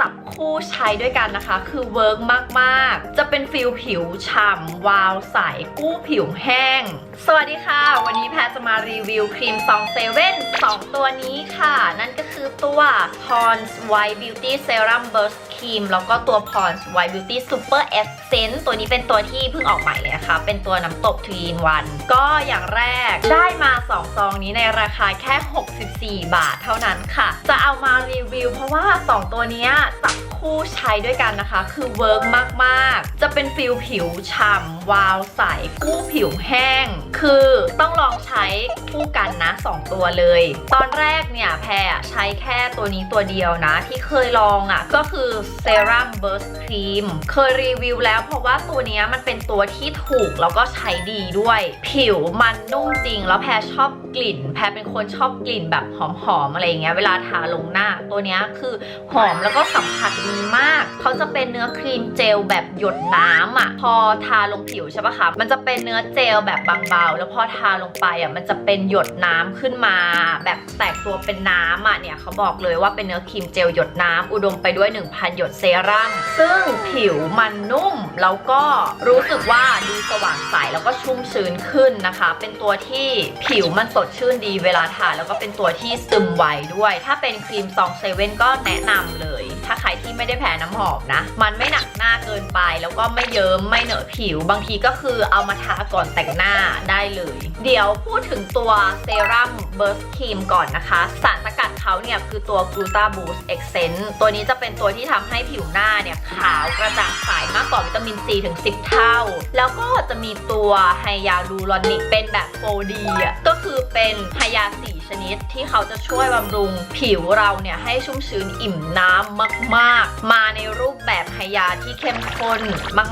จับคู่ใช้ด้วยกันนะคะ คือเวิร์กมาก ๆ จะเป็นฟิลผิวฉ่ำวาวใสกู้ผิวแห้ง สวัสดีค่ะ วันนี้แพรจะมารีวิวครีมซองเซเว่นสองตัวนี้ค่ะ นั่นก็คือตัว Pond's White Beauty Serum Burst Cream แล้วก็ตัว Pond's White Beauty Super Essence ตัวนี้เป็นตัวที่เพิ่งออกใหม่เลยนะคะ เป็นตัวน้ำตบ3 in 1ก็อย่างแรกได้มา2ซองนี้ในราคาแค่ 64 บาทเท่านั้นค่ะ จะเอามารีวิว เพราะว่า 2 ตัวเนี้ยจับคู่ใช้ด้วยกันนะคะ คือเวิร์กมากๆ จะเป็นฟิลผิวฉ่ำวาวใส กู้ผิวแห้ง คือต้องลองใช้คู่ 2 ตัวเลย ตอนแรกเนี่ยแพรใช้แค่ตัวนี้ตัวเดียวนะ ที่เคยลองอะ่ะ ก็คือเซรั่มเบิร์สครีมเคยรีวิวแล้วเพราะว่าตัวนี้มันเป็นตัวที่ถูกแล้วก็ใช้ดีด้วย ผิวมันนุ่มจริง แล้วแพรชอบกลิ่น แพรเป็นคนชอบกลิ่นแบบหอมๆอะไรอย่างเงี้ยเวลาทาลงหน้า ตัวนี้คือหอมแล้วก็สัมผัสดีมาก เขาจะเป็นเนื้อครีมเจลแบบหยดน้ำอะ พอทาลงผิวใช่ปะคะมันจะเป็นเนื้อเจลแบบบางเบาแล้วพอทาลงไปอะมันจะเป็นหยดน้ำขึ้นมาแบบแตกตัวเป็นน้ำอะเนี่ยเขาบอกเลยว่าเป็นเนื้อครีมเจลหยดน้ำอุดมไปด้วย 1,000 หยดเซรั่มซึ่งผิวมันนุ่ม แล้วก็รู้สึกว่าดูสว่างใสแล้วก็ชุ่มชื้นขึ้นนะคะ เป็นตัวที่ผิวมันสดชื่นดีเวลาทาแล้วก็เป็นตัวที่ซึมไวด้วย ถ้าเป็นครีมซองเซเว่นก็แนะนำเลย ถ้าใครที่ไม่ได้แพ้น้ำหอมนะ มันไม่หนักหน้าเกินไป แล้วก็ไม่เยิ้มไม่เหนอะผิว บางทีก็คือเอามาทาก่อนแต่งหน้าได้เลย เดี๋ยวพูดถึงตัวเซรั่มเบิร์สครีมก่อนนะคะ สารสกัดเขาเนี่ยคือตัวกลูตาบูสเอ็กเซนตัวนี้จะเป็นตัวที่ทำให้ผิวหน้าเนี่ยขาวกระจ่างใสมากกว่าวิตามินซีถึง 10 เท่า แล้วก็จะมีตัวไฮยาลูรอนิกเป็นแบบ 4D อะก็คือเป็นไฮยาสีชนิดที่เขาจะช่วยบำรุงผิวเราเนี่ยให้ชุ่มชื้นอิ่มน้ำมากๆ มาในรูปแบบไฮยาที่เข้มข้น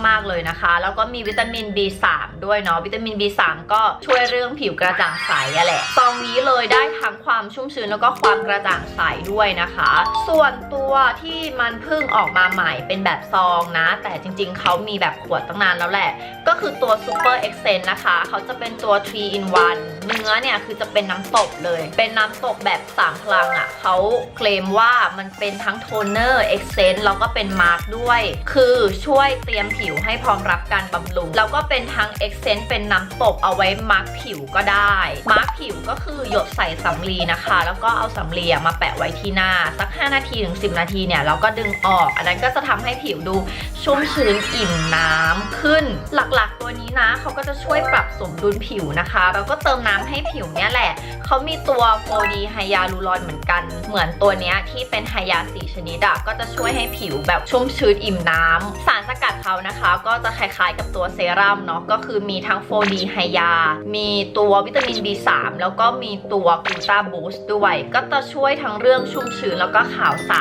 มาก ๆเลยนะคะ แล้วก็มีวิตามิน B3 ด้วยเนาะวิตามิน B3 ก็ช่วยเรื่องผิวกระจ่างใสอะแหละซองนี้เลยได้ทั้งความชุ่มชื้นแล้วก็ความกระจ่างใสด้วยนะคะ ส่วนตัวที่มันเพิ่งออกมาใหม่เป็นแบบซองนะ แต่จริง ๆ เขามีแบบขวดตั้งนานแล้วแหละ ก็คือตัว Super e x c e n นะคะ เขาจะเป็นตัว 3 in 1 เนื้อเนี่ยคือจะเป็นน้ำตกเลย เป็นน้ำตกแบบ3พลังอะ่ะเขาเคลมว่ามันเป็นทั้งโทนเนอร์เอ็กเซนต์แล้วก็เป็นมาร์กด้วย คือช่วยเตรียมผิวให้พร้อมรับการบำรุง แล้วก็เป็นทั้งเอ็กเซนต์เป็นน้ำตกเอาไว้มาร์กผิวก็ได้ มาร์กผิวก็คือหยดใส่สำลีนะคะ แล้วก็เอาสำลีมาแปะไว้ที่หน้า สัก 5 นาทีถึง 10 นาทีเนี่ยเราก็ดึงออก อันนั้นก็จะทำให้ผิวดูชุ่มชื้นอิ่มน้ำขึ้น หลักๆ ตัวนี้นะเขาก็จะช่วยปรับสมดุลผิวนะคะแล้วก็เติมน้ำให้ผิวเนี่ยแหละ เขามีตัว 4D ไฮยาลูรอนเหมือนกัน เหมือนตัวเนี้ยที่เป็นไฮยาสีชนิดอะก็จะช่วยให้ผิวแบบชุ่มชื้นอิ่มน้ำ สารสกัดเขานะคะ ก็จะคล้ายๆกับตัวเซรั่มเนาะก็คือมีทั้ง 4D ไฮยา มีตัววิตามิน B3 แล้วก็มีตัวกลูตาบูสต์ด้วย ก็จะช่วยทั้งเรื่องชุ่มชื้นแล้วก็ขาวใส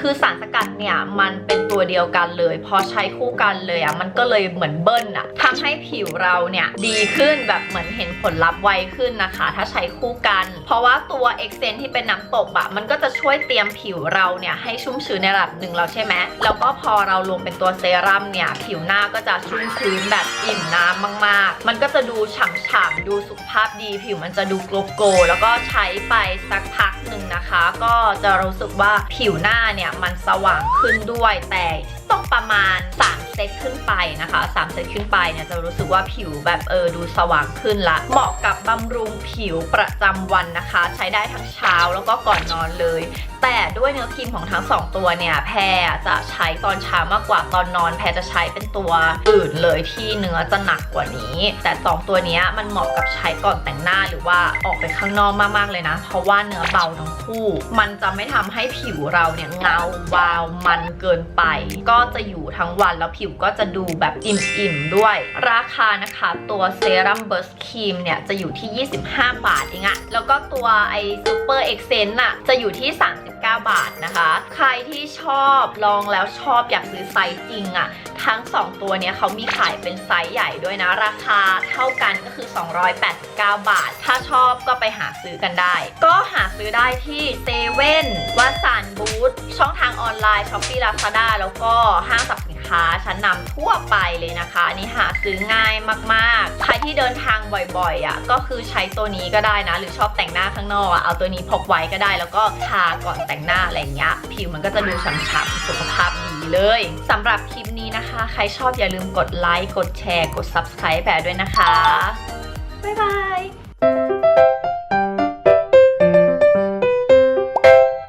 คือสารสกัดเนี่ยมันเป็นตัวเดียวกันเลย พอใช้คู่กันเลยอะมันก็เลยเหมือนเบิ้ลอะทำให้ผิวเราเนี่ยดีขึ้นแบบเหมือนเห็นผลลัพธ์ไวขึ้นนะคะ ถ้าใช้คู่กัน เพราะว่าตัวเอ็กเซนที่เป็นน้ำตบอะมันก็จะช่วยเตรียมผิวเราเนี่ยให้ชุ่มชื้นในระดับหนึ่งแล้วใช่ไหมแล้วก็พอเราลงเป็นตัวเซรั่มเนี่ยผิวหน้าก็จะชุ่มชื้นแบบอิ่มน้ำมากๆ มันก็จะดูฉ่ำๆดูสุขภาพดี ผิวมันจะดูโกลโกแล้วก็ใช้ไปสักพักหนึ่งนะคะ ก็จะรู้สึกว่าผิวหน้าเนี่ยมันสว่างขึ้นด้วยแต่ ต้องประมาณ 3 เซตขึ้นไปนะคะ3เซตขึ้นไปเนี่ยจะรู้สึกว่าผิวแบบเออดูสว่างขึ้นละ เหมาะกับบำรุงผิวประจำวันนะคะ ใช้ได้ทั้งเช้าแล้วก็ก่อนนอนเลยแต่ด้วยเนื้อครีมของทั้งสองตัวเนี่ย แพรจะใช้ตอนเช้ามากกว่าตอนนอน แพรจะใช้เป็นตัวอื่นเลยที่เนื้อจะหนักกว่านี้ แต่สองตัวนี้มันเหมาะกับใช้ก่อนแต่งหน้าหรือว่าออกไปข้างนอกมากๆเลยนะ เพราะว่าเนื้อเบาทั้งคู่ มันจะไม่ทำให้ผิวเราเนี่ยเงาวาวมันเกินไป ก็จะอยู่ทั้งวันแล้วผิวก็จะดูแบบอิ่มๆด้วย ราคานะคะตัวเซรั่มเบิร์สครีมเนี่ยจะอยู่ที่ 25 บาทเองอะแล้วก็ตัวไอซูเปอร์เอ็กเซนต์อะจะอยู่ที่39 บาทนะคะ ใครที่ชอบลองแล้วชอบอยากซื้อไซส์จริงอะทั้ง 2 ตัวเนี้ยเขามีขายเป็นไซส์ใหญ่ด้วยนะ ราคาเท่ากันก็คือ 289 บาท ถ้าชอบก็ไปหาซื้อกันได้ ก็หาซื้อได้ที่เซเว่นวัสันบู ออนไลน์ช้อปปี้ลาซาด้าแล้วก็ห้างสรรพสินค้าชั้นนำทั่วไปเลยนะคะ อันนี่หาซื้อง่ายมากๆ ใครที่เดินทางบ่อยๆอะก็คือใช้ตัวนี้ก็ได้นะ หรือชอบแต่งหน้าข้างนอกอะเอาตัวนี้พกไว้ก็ได้ แล้วก็ทาก่อนแต่งหน้าอะไรเงี้ยผิวมันก็จะดูฉ่ำๆสุขภาพดีเลยสำหรับคลิปนี้นะคะ ใครชอบอย่าลืมกดไลค์กดแชร์กด subscribe แปรด้วยนะคะบ๊ายบาย